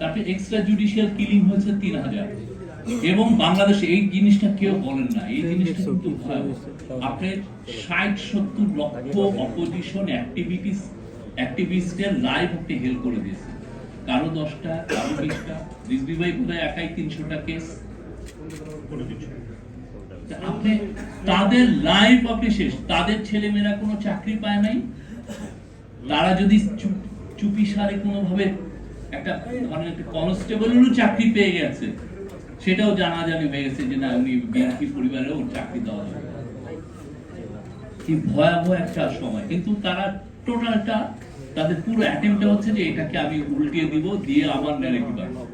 তারপরে extra judicial killing হয়েছে তিন হাজার। এবং বাংলাদেশে এই জিনিসটা কেউ বলেন না। এই জিনিসটা কিন্তু আপনি ষাট সত্তর লক্ষ অপোজিশন অ্যাক্টিভিটিস অ্যাক্টিভিস্টের লাইভ আপনি হেল্প করে দিয়েছেন। কারও দশটা কারও বিশটা। রিজবি ভাই বোধহয় একাই তিনশোটা কেস আপনি তাদের লাইফ আপনি শেষ। তাদের ছেলেমেয়েরা কোনো চাকরি পায় নাই? তারা যদি চুপ- চুপি সারে কোনোভাবে একটা ধরেন একটা কনস্টেবলেরও চাকরি পেয়ে গেছে। সেটাও জানাজানি হয়ে গেছে যে না, উনি বিএনপি পরিবারেও চাকরি দেওয়া হবে কি ভয়াবহ একটা সময়। কিন্তু তারা টোটালটা তাদের পুরো অ্যাটেম্পটা হচ্ছে যে এটাকে আমি উল্টিয়ে দিব, দিয়ে আমার ন্যারেটিভ আসব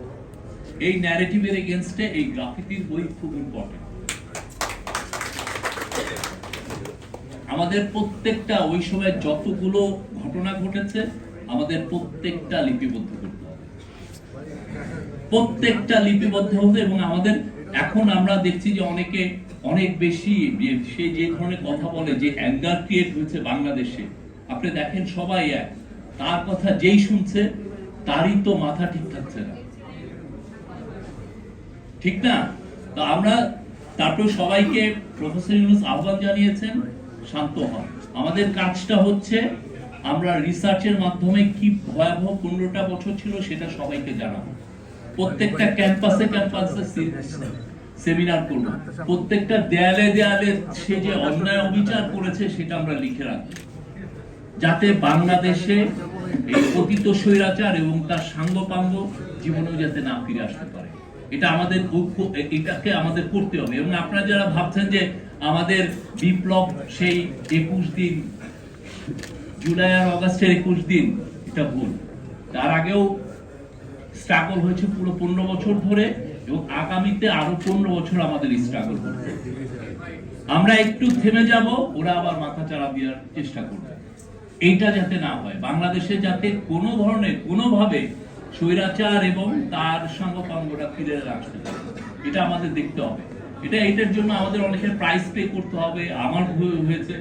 এই ন্যারেটিভের এগেনস্টে এই গ্রাফিতির বই খুব ইম্পর্টেন্ট আমাদের প্রত্যেকটা, ওই সময় যতগুলো ঘটনা ঘটেছে, আমাদের প্রত্যেকটা লিপিবদ্ধ। প্রত্যেকটা লিপিবদ্ধ হতে এবং আমাদের এখন আমরা দেখছি যে অনেকে অনেক বেশি সে যে ধরনের কথা বলে, যে অ্যাঙ্গার ক্রিয়েট হয়েছে বাংলাদেশে। আপনি দেখেন সবাই এক। তার কথা যেই শুনছে, তারই তো মাথা ঠিক থাকছে না। ঠিক না? তো আমরা তারপর সবাইকে প্রফেসর ইউনুস আহ্বান জানিয়েছেন, শান্ত হন। আমাদের কাজটা হচ্ছে আমরা রিসার্চের মাধ্যমে কি ভয়াবহ পনেরোটা বছর ছিল সেটা সবাইকে জানাব। প্রত্যেকটা ক্যাম্পাসে ক্যাম্পাসে সেমিনার করব প্রত্যেকটা দেয়ালে দেয়ালে সে যে অন্যায় অবিচার করেছে, সেটা আমরা লিখে রাখব যাতে বাংলাদেশে এই অতীত স্বৈরাচার এবং তার সাঙ্গপাঙ্গ জীবনেও যাতে না ফিরে আসতে পারে। এটা আমাদের ঐক্য- এটাকে আমাদের করতে হবে। এবং আপনারা যারা ভাবছেন যে আমাদের বিপ্লব সেই একুশ দিন, জুলাই আর অগাস্টের একুশ দিন, এটা ভুল। তার আগেও স্ট্রাগল হয়েছে পুরো পনেরো বছর ধরে এবং আগামীতে আরও পনেরো বছর আমাদের স্ট্রাগল করতে আমরা একটু থেমে যাব, ওরা আবার মাথা চাড়া দেওয়ার চেষ্টা করবে। এইটা যাতে না হয়। বাংলাদেশে যাতে কোনো ধরনের, কোনোভাবে স্বৈরাচার এবং তার সঙ্গপাঙ্গটা ফিরে রাখতে পারে। এটা আমাদের দেখতে হবে। এটা এটার জন্য আমাদের অনেকের প্রাইস পে করতে হবে। আমার হয়েছে,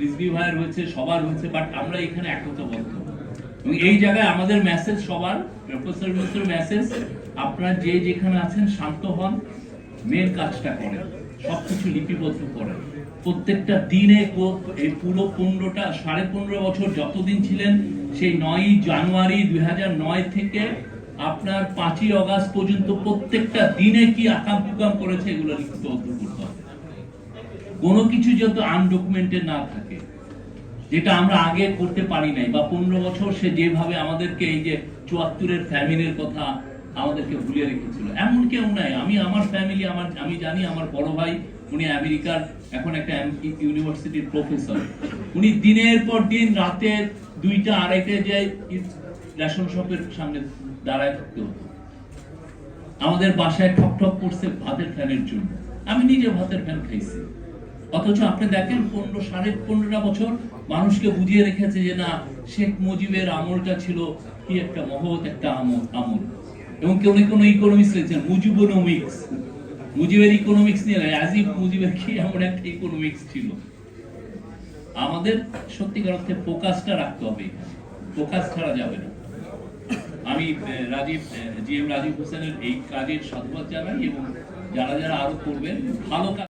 রিজভি ভাইয়ের হয়েছে, সবার হয়েছে বাট আমরা এখানে একতাবদ্ধ। এবং এই জায়গায় আমাদের মেসেজ সবার প্রফেসর মিস্টার মেসেজ আপনারা যে যেখানে আছেন শান্ত হন মেন কাজটা করেন, সবকিছু লিপিবদ্ধ করেন। প্রত্যেকটা দিনে এই পুরো পনেরোটা, সাড়ে পনেরো বছর যতদিন ছিলেন, সেই নয়ই জানুয়ারি দুই হাজার নয় থেকে আপনার পাঁচই অগাস্ট পর্যন্ত প্রত্যেকটা দিনে কি আকাম কুকাম করেছে, এগুলো লিপিবদ্ধ করতে হবে। কোনো কিছু যত আনডকুমেন্টেড না থাকে যেটা আমরা আগে করতে পারি নাই, বা পনেরো বছর সে যেভাবে আমাদেরকে এই যে চুয়াত্তরের ফ্যামিলির কথা আমাদেরকে ভুলিয়ে রেখেছিল। এমন কেউ নাই। আমি আমার ফ্যামিলি আমার, আমি জানি আমার বড় ভাই, উনি আমেরিকার, এখন একটা ইউনিভার্সিটির প্রফেসর উনি দিনের পর দিন রাতে দুইটা আড়াইটে যায় রেশন শপের সামনে দাঁড়ায় থাকতে হতো। আমাদের বাসায় ঠক ঠক করছে ভাতের ফ্যানের জন্য। আমি নিজে ভাতের ফ্যান খাইছি। অথচ আপনি দেখেন পনেরো, সাড়ে পনেরোটা বছর মানুষকে বুঝিয়ে রেখেছে যে না, শেখ মুজিবের আমলটা ছিল কি একটা মহৎ একটা আমল আমল। এবং কেউ কোনো ইকোনমিক্স লিখছেন, মুজিবোনমিক্স। মুজিবের ইকোনমিক্স নিয়ে অ্যাজিব মুজিবের কি এমন একটা ইকোনমিক্স ছিল। আমাদের সত্যিকার অর্থে ফোকাসটা রাখতে হবে ফোকাস ছাড়া যাবে না। আমি রাজীব জি এম রাজীব হোসেনের এই কাজের সাধুবাদ জানাই এবং যারা যারা আরও করবেন, ভালো কাজ